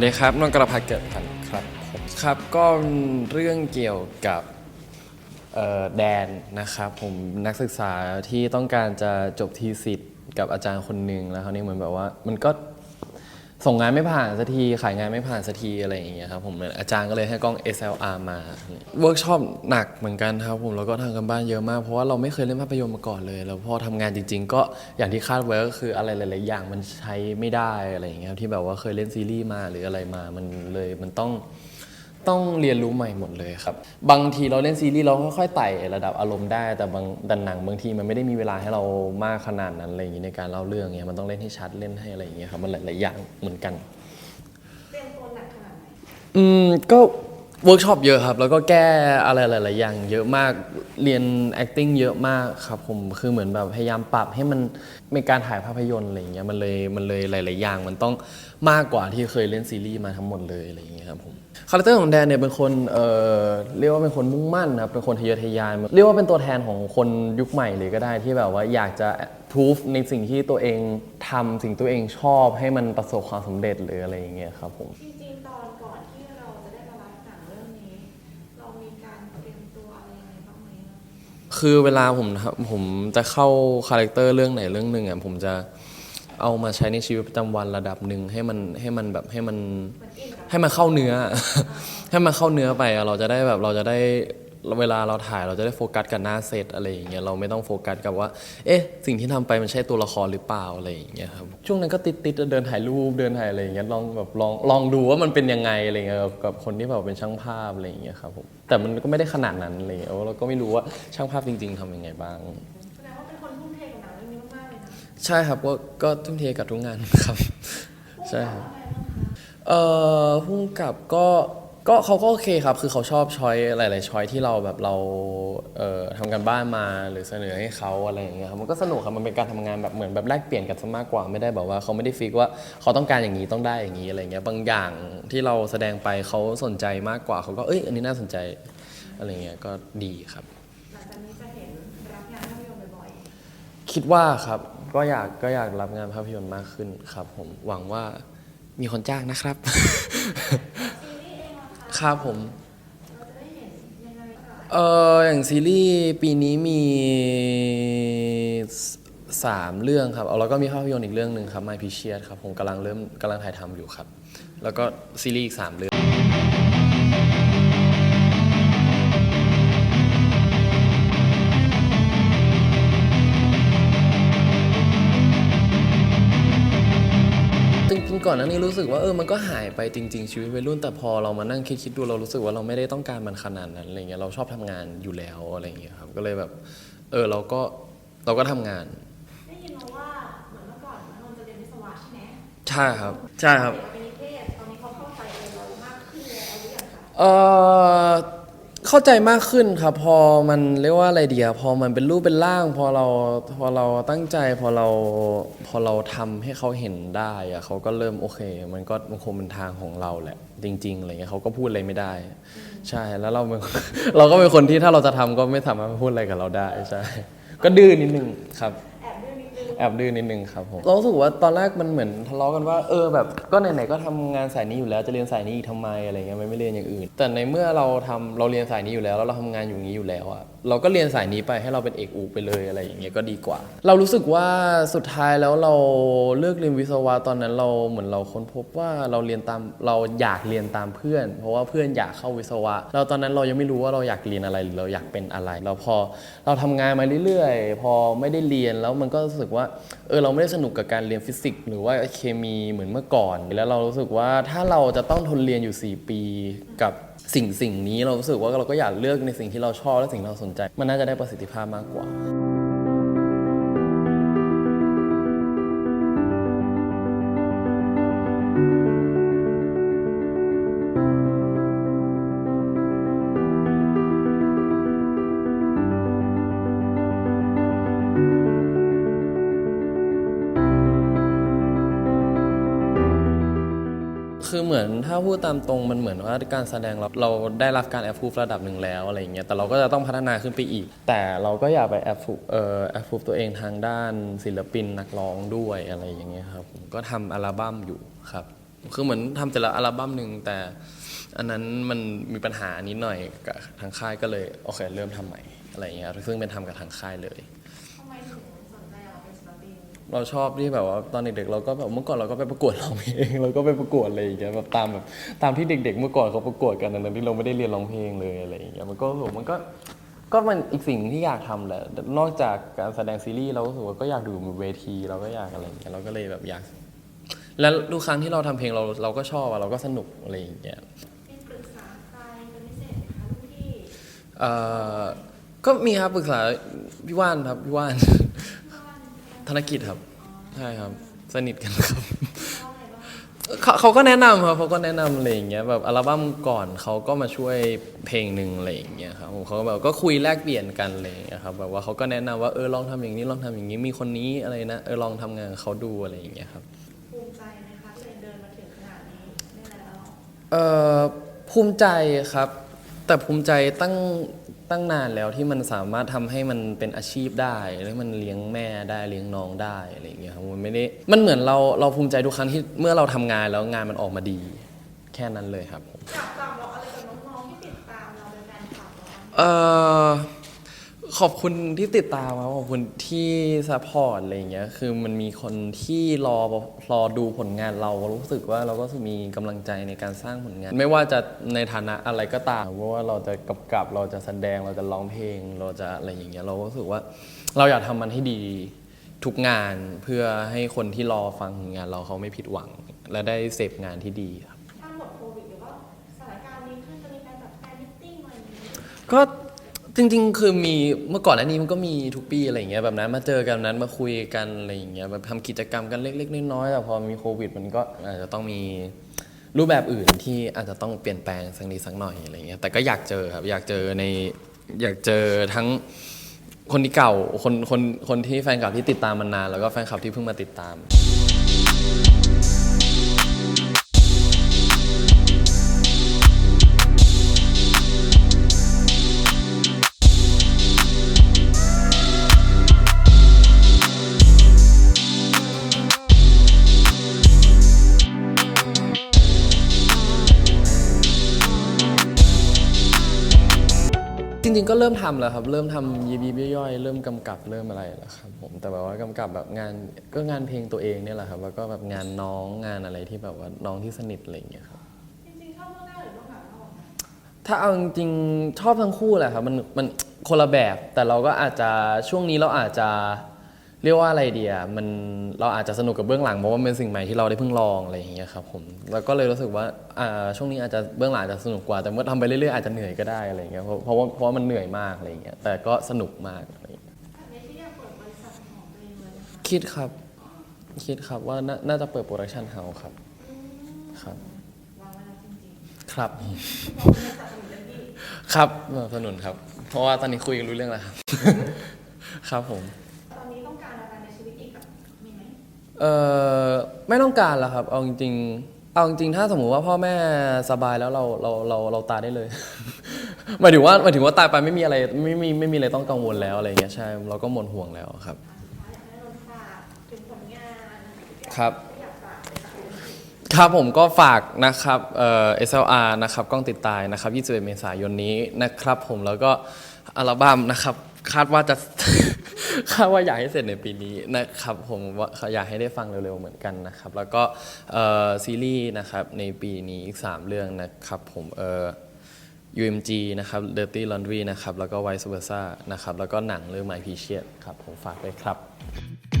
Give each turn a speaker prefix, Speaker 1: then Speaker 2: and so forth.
Speaker 1: วัสดีครับนนท์กระพัฒน์เกิดพันธ์ครับผมครับก็เรื่องเกี่ยวกับเอ่อแดนนะครับผมนักศึกษาที่ต้องการจะจบทีสิทธิ์กับอาจารย์คนหนึ่งแล้วคราวนี้เหมือนแบบว่า มันก็ ส่งงานไม่ผ่านสักทีขายงานไม่ผ่านสักทีอะไรอย่างเงี้ยครับผมอาจารย์ก็เลยให้กล้อง SLR มาเวิร์กช็อปหนักเหมือนกันครับผมแล้วก็ทำกันบ้านเยอะมากเพราะว่าเราไม่เคยเล่นภาพยนตร์มาก่อนเลย แล้วพอทำงานจริง ๆ ก็อย่างที่คาดไว้ก็คืออะไรหลาย ๆ อย่างมันใช้ไม่ได้อะไรอย่างเงี้ยที่แบบว่าเคยเล่นซีรีส์มาหรืออะไรมามันเลยมันต้อง ต้องเรียนรู้ใหม่หมดเลยครับ บางทีเราเล่นซีรีส์เราค่อยๆไต่ระดับอารมณ์ได้ แต่บางดันหนังบางทีมันไม่ได้มีเวลาให้เรามากขนาดนั้นอะไรอย่างนี้ในการเล่าเรื่องเงี้ยมันต้องเล่นให้ชัดเล่นให้อะไรอย่างเงี้ยครับมันหลายๆอย่างเหมือนกัน
Speaker 2: เตรียมตัวหนักขนาดไหน
Speaker 1: อืมก็ เวิร์กช็อปเยอะครับ แล้วก็แก้อะไรหลาย ๆ อย่าง เยอะมากเรียน acting เยอะมากครับผมคือเหมือนแบบพยายามปรับให้มันเป็นการถ่ายภาพยนตร์อะไรอย่างเงี้ยมันเลยมันเลยหลาย ๆ อย่าง มันต้องมากกว่าที่เคยเล่นซีรีส์มาทั้งหมดเลยอะไรอย่างเงี้ยครับผมคาแรคเตอร์ของแดนเนี่ยเป็นคนเอ่อเรียกว่าเป็นคนมุ่งมั่นนะครับเป็นคนทะเยอทะยานเรียกว่าเป็นตัวแทนของคนยุคใหม่เลยก็ได้ที่แบบว่าอยากจะ proof ในสิ่งที่ตัวเองทำสิ่งตัวเองชอบให้มันประสบความสำเร็จหรืออะไรอย่างเงี้ยครับผม
Speaker 2: จริงๆตอนก่อนที่เราจะ มีการเตรียมตัวอะไรยังไงบ้างไหมอะ
Speaker 1: คือเวลาผมทำผมจะเข้าคาแรคเตอร์เรื่องไหนเรื่องหนึ่งอะผมจะเอามาใช้ในชีวิตประจำวันระดับหนึ่งให้มันให้มันแบบให้มัน
Speaker 2: เหมือนอินกับ
Speaker 1: ให้มันเข้าเนื้อ ให้มันเข้าเนื้อไปอะเราจะได้แบบเราจะได้ เวลาเราถ่ายเราจะได้โฟกัสกับหน้าเซตอะไรอย่างเงี้ยเราไม่ต้องโฟกัสกับว่า เอ๊ะ สิ่งที่ทำไปมันใช่ตัวละครหรือเปล่าอะไรอย่างเงี้ยครับช่วงนั้นก็ติดติดๆเดินถ่ายรูปเดินถ่ายอะไรอย่างเงี้ยลองแบบลองลองดูว่ามันเป็นยังไงอะไรเงี้ยกับกับคนที่แบบเป็นช่างภาพอะไรอย่างเงี้ยครับผมแต่มันก็ไม่ได้ขนาดนั้นอะไรเลยเราก็ไม่รู้ว่าช่างภาพจริง ๆทำยังไงบ้าง
Speaker 2: แสดงว่าเป็นคนทุ่มเทกับหนังเรื่องนี้มากๆเลยนะ
Speaker 1: ใช่ครับก็ก็ทุ่มเทกับทุกงานครับ ใช่ครับ
Speaker 2: อะไรบ้างคะ
Speaker 1: เอ่อพุ่งกับก็ ก็เขาก็โอเคครับ คือเขาชอบช้อยหลาย ๆช้อยที่เราแบบเราเอ่อทำกันบ้านมาหรือเสนอให้เขาอะไรอย่างเงี้ยครับมันก็สนุกครับมันเป็นการทำงานแบบเหมือนแบบแลกเปลี่ยนกันซะมากกว่าไม่ได้แบบว่าเขาไม่ได้ฟิกว่าเขาต้องการอย่างนี้ต้องได้อย่างนี้อะไรเงี้ยบางอย่างที่เราแสดงไปเขาสนใจมากกว่าเขาก็เอ้ยอันนี้น่าสนใจอะไรเงี้ยก็ดีครับ
Speaker 2: หลังจากนี้จะเห็นรับงานภาพยนตร์บ่อย
Speaker 1: คิดว่าครับก็อยากก็อยากรับงานภาพยนตร์มากขึ้นครับ ผมหวังว่ามีคนจ้างนะครับ
Speaker 2: ๆซีรีส์เองล่ะ ค
Speaker 1: รับผม
Speaker 2: เอ
Speaker 1: ออย่างซีรีส์ปีนี้มีสามเรื่องครับ เอาแล้วก็มีภาพยนตร์อีกเรื่องหนึ่งครับ My p i c i o u s ครับ ผมกำลังเริ่มกำลังถ่ายทำอยู่ครับ แล้วก็ซีรีส์อีกสามเรื่อง ก่อนหน้านี้รู้สึกว่าเออมันก็หายไปจริง ๆ ชีวิตวัยรุ่นแต่พอเรามานั่งคิดๆดูเรารู้สึกว่าเราไม่ได้ต้องการมันขนาดนั้นอะไรเงี้ยเราชอบทำงานอยู่แล้วอะไรเงี้ยครับก็เลยแบบเออเราก็เราก็ทำงาน
Speaker 2: ได้ยินมาว่าเหมือนเมื่อก่อนนนท์จะเรียนวิศวะใช่ไหม
Speaker 1: ใช่ครับใช่ครับ
Speaker 2: เด็กเป็นนิเทศตอนนี้เขาเข้าใจอะไร เข้า
Speaker 1: ใจมากขึ้นครับพอมันเรียกว่าอะไรเดียพอมันเป็นรูปเป็นร่าง พอเราพอเราตั้งใจพอเราพอเราทำให้เขาเห็นได้อะเขาก็เริ่มโอเค มันก็มันคงเป็นทางของเราแหละ จริงๆอะไรเงี้ยเขาก็พูดอะไรไม่ได้ ใช่แล้วเราเราก็เป็นคนที่ถ้าเราจะทำก็ไม่สามารถพูดอะไรกับเราได้ใช่ก็ดื้อนิดนึงครับ
Speaker 2: แอบดื้อนิดนึง
Speaker 1: แอบดื้อนิดนึงครับผมเรารู้สึกว่าตอนแรกมันเหมือนทะเลาะกันว่าเออแบบก็ไหนๆก็ทำงานสายนี้อยู่แล้วจะเรียนสายนี้อีกทำไมอะไรเงี้ยไม่ไม่เรียนอย่างอื่น แต่ในเมื่อเราทำเราเรียนสายนี้อยู่แล้วแล้วเราทำงานอยู่อย่างนี้อยู่แล้วอะเราก็เรียนสายนี้ไปให้เราเป็นเอกอูไปเลยอะไรอย่างเงี้ยก็ดีกว่า เรารู้สึกว่าสุดท้ายแล้วเราเลือกเรียนวิศวะตอนนั้นเราเหมือนเราค้นพบว่าเราเรียนตามเราอยากเรียนตามเพื่อน เพราะว่าเพื่อนอยากเข้าวิศวะ เราตอนนั้นเรายังไม่รู้ว่าเราอยากเรียนอะไรหรือเราอยากเป็นอะไร เราพอเราทำงานมาเรื่อยๆ พอไม่ได้เรียนแล้วมันก็รู้สึกว่าเออเราไม่ได้สนุกกับการเรียนฟิสิกส์หรือว่าเคมีเหมือนเมื่อก่อน แล้วเรารู้สึกว่าถ้าเราจะต้องทนเรียนอยู่ 4 ปีกับสิ่งสิ่งนี้เรารู้สึกว่าเราก็อยากเลือกในสิ่งที่เราชอบและสิ่งที่เราสนใจมันน่าจะได้ประสิทธิภาพมากกว่า คือเหมือนถ้าพูดตามตรงมันเหมือนว่าการแสดงเราเราได้รับการแอปพูฟระดับหนึ่งแล้วอะไรอย่างเงี้ยแต่เราก็จะต้องพัฒนาขึ้นไปอีก แต่เราก็อยากไปแอปพูเอ่อแอปพูตัวเองทางด้านศิลปินนักร้องด้วยอะไรอย่างเงี้ยครับก็ทำอัลบั้มอยู่ครับ คือเหมือนทำแต่ละอัลบั้มหนึ่งแต่อันนั้นมันมีปัญหานิดหน่อยกับทางค่ายก็เลยโอเคเริ่มทำใหม่อะไรอย่างเงี้ยซึ่งเป็นทำกับทางค่ายเลย
Speaker 2: เรา
Speaker 1: ชอบที่แบบว่าตอนเด็กๆเราก็แบบเมื่อก่อนเราก็ไปประกวดร้องเพลงเราก็ไปประกวดอะไรอย่างเงี้ยแบบตามแบบตามที่เด็ก ๆ เมื่อก่อนเขาประกวดกันนั้นที่เราไม่ได้เรียนร้องเพลงเลยอะไรอย่างเงี้ยมันก็ผมมันก็ก็มันอีกสิ่งที่อยากทำแหละนอกจากการแสดงซีรีส์เราก็รู้สึกว่าก็อยากดูบนเวทีเราก็อยากอะไรอย่างเงี้ยเราก็เลยแบบอยาก แล้วทุกครั้งที่เราทำเพลงเราเราก็ชอบอะเราก็สนุกอะไรอย่างเงี้ย
Speaker 2: มีปรึกษาใครเป็นพิเศษไหมคะรุ่นพี่
Speaker 1: เอ่อก็มีครับปรึกษาพี่ว่านครับพี่ว่าน
Speaker 2: บ้าน
Speaker 1: ธนกิจครับใช่ครับ สนิทกันครับ
Speaker 2: เขา
Speaker 1: เขาก็แนะนำครับเขาก็แนะนำอะไรอย่างเงี้ยแบบอัลบั้มก่อนเขาก็มาช่วยเพลงหนึ่งอะไรอย่างเงี้ยครับผมเขาก็แบบก็คุยแลกเปลี่ยนกันอะไรอย่างเงี้ยครับแบบว่าเขาก็แนะนำว่าเออลองทำอย่างนี้ลองทำอย่างนี้มีคนนี้อะไรนะเออลองทำงานกับเขาดูอะไรอย่างเงี้ยครับ
Speaker 2: ภูมิใจไหมคะที่เดินมาถึงขนาดนี้ได้แล้ว
Speaker 1: เอ่อภูมิใจครับ แต่ภูมิใจตั้ง ตั้งนานแล้วที่มันสามารถทำให้มันเป็นอาชีพได้ แล้วมันเลี้ยงแม่ได้เลี้ยงน้องได้อะไรอย่างเงี้ยครับมันไม่ได้มันเหมือนเราเราภูมิใจทุกครั้งที่เมื่อเราทำงานแล้วงานมันออกมาดี แค่นั้นเลยครับผม
Speaker 2: อยากฝากบอกอะไรกับน้องๆที่ติดตามเราเป็นแฟนคลับเราบ้าง
Speaker 1: เอ่อ ขอบคุณที่ติดตามครับขอบคุณที่ซัพพอร์ตอะไรอย่างเงี้ยคือมันมีคนที่รอรอดูผลงานเรารู้สึกว่าเราก็มีกำลังใจในการสร้างผลงาน ไม่ว่าจะในฐานะอะไรก็ตามไม่ว่าเราจะกำกับเราจะแสดงเราจะร้องเพลง เราจะอะไรอย่างเงี้ยเราก็รู้สึกว่าเราอยากทำมันให้ดีทุกงานเพื่อให้คนที่รอฟังงานเราเขาไม่ผิดหวัง และได้เสพงานที่ดีครับ
Speaker 2: ถ้าหมดโควิดหรือว่าสถานการณ์ดีขึ้นจะมีการแบบแฟนมิทติ้งอะไรอย่างเงี้ย
Speaker 1: ก็ จริง ๆ คือมีเมื่อก่อนอันนี้มันก็มีทุกปีอะไรอย่างเงี้ยแบบนั้นมาเจอกันนั้นมาคุยกันอะไรอย่างเงี้ยแบบทำกิจกรรมกันเล็กๆน้อยๆแต่พอมีโควิด มันก็อาจจะต้องมีรูปแบบอื่นที่อาจจะต้องเปลี่ยนแปลงสักนิดสักหน่อยอะไรเงี้ยแต่ก็อยากเจอครับอยากเจอในอยากเจอทั้งคนที่เก่าคนคนคนที่แฟนคลับที่ติดตามมานานแล้วก็แฟนคลับที่เพิ่งมาติดตาม ก็เริ่มทำแล้วครับ เริ่มทำยีบีย่อยๆ เริ่มกำกับเริ่มอะไรแล้วครับผมแต่แบบว่ากำกับแบบงานก็งานเพลงตัวเองเนี่ยแหละครับแล้วก็แบบงานน้องงานอะไรที่แบบว่าน้องที่สนิทอะไรอย่างเงี้ยครับ
Speaker 2: จริงๆชอบเรื่องหน้าหรือเรื่องหลังมากกว่ากัน
Speaker 1: ถ้าเอาจริงๆชอบทั้งคู่แหละครับมันมันคนละแบบแต่เราก็อาจจะช่วงนี้เราอาจจะ เรียกว่าอะไรเดียมันเราอาจจะสนุกกับเบื้องหลังเพราะว่ามันเป็นสิ่งใหม่ที่เราได้เพิ่งลองอะไรอย่างเงี้ยครับผมแล้วก็เลยรู้สึกว่าอ่าช่วงนี้อาจจะเบื้องหลังอาจจะสนุกกว่าแต่เมื่อทำไปเรื่อยๆอาจจะเหนื่อยก็ได้อะไรอย่างเงี้ยเพราะเพราะว่าเพราะว่ามันเหนื่อยมากอะไรอย่างเงี้ยแต่ก็สนุกมากอะไรอย่างเงี้ย
Speaker 2: แบบนี้ที่อยากเปิดบริษัทของตัวเองเลยนะคะ
Speaker 1: คิดครับ คิดครับว่าน่าน่าจะเปิดโปรดักชันเฮาส์ครับครับ
Speaker 2: วางไว้แล้วจริง
Speaker 1: ครับ
Speaker 2: ๆบอกไม่จัดสนุนเต็มที่
Speaker 1: ครับสนับสนุนครับ เพราะว่าตอนนี้คุยกันรู้เรื่องแล้วครับ ครับผม เออไม่ต้องการแล้วครับ เอาจริงๆเอาจริงๆถ้าสมมุติว่าพ่อแม่สบายแล้วเราเราเราเราตายได้เลย หมายถึงว่าหมายถึงว่าตายไปไม่มีอะไรไม่มีไม่มีอะไรต้องกังวลแล้วอะไรอย่างเงี้ยใช่เราก็หมดห่วงแล้วครับ
Speaker 2: อยากให้นนท์ฝากถึงผลงาน
Speaker 1: ครับ
Speaker 2: ที่อยากฝากเลยค่ะ
Speaker 1: ครับผมก็ฝากนะครับเอ่อ SLR นะครับกล้องติดตายนะครับ21เมษายนนี้นะครับผมแล้วก็อัลบั้มนะครับ คาดว่าจะ คาดว่าอยากให้เสร็จในปีนี้นะครับผมว่าอยากให้ได้ฟังเร็วๆเหมือนกันนะครับ แล้วก็ซีรีส์นะครับในปีนี้อีก 3 เรื่องนะครับผมเอ่อ UMG นะครับ Dirty Laundry นะครับ แล้วก็ Vice Versa นะครับ แล้วก็หนังเรื่อง My p e c i o u s ครับ ผมฝากด้วยครับ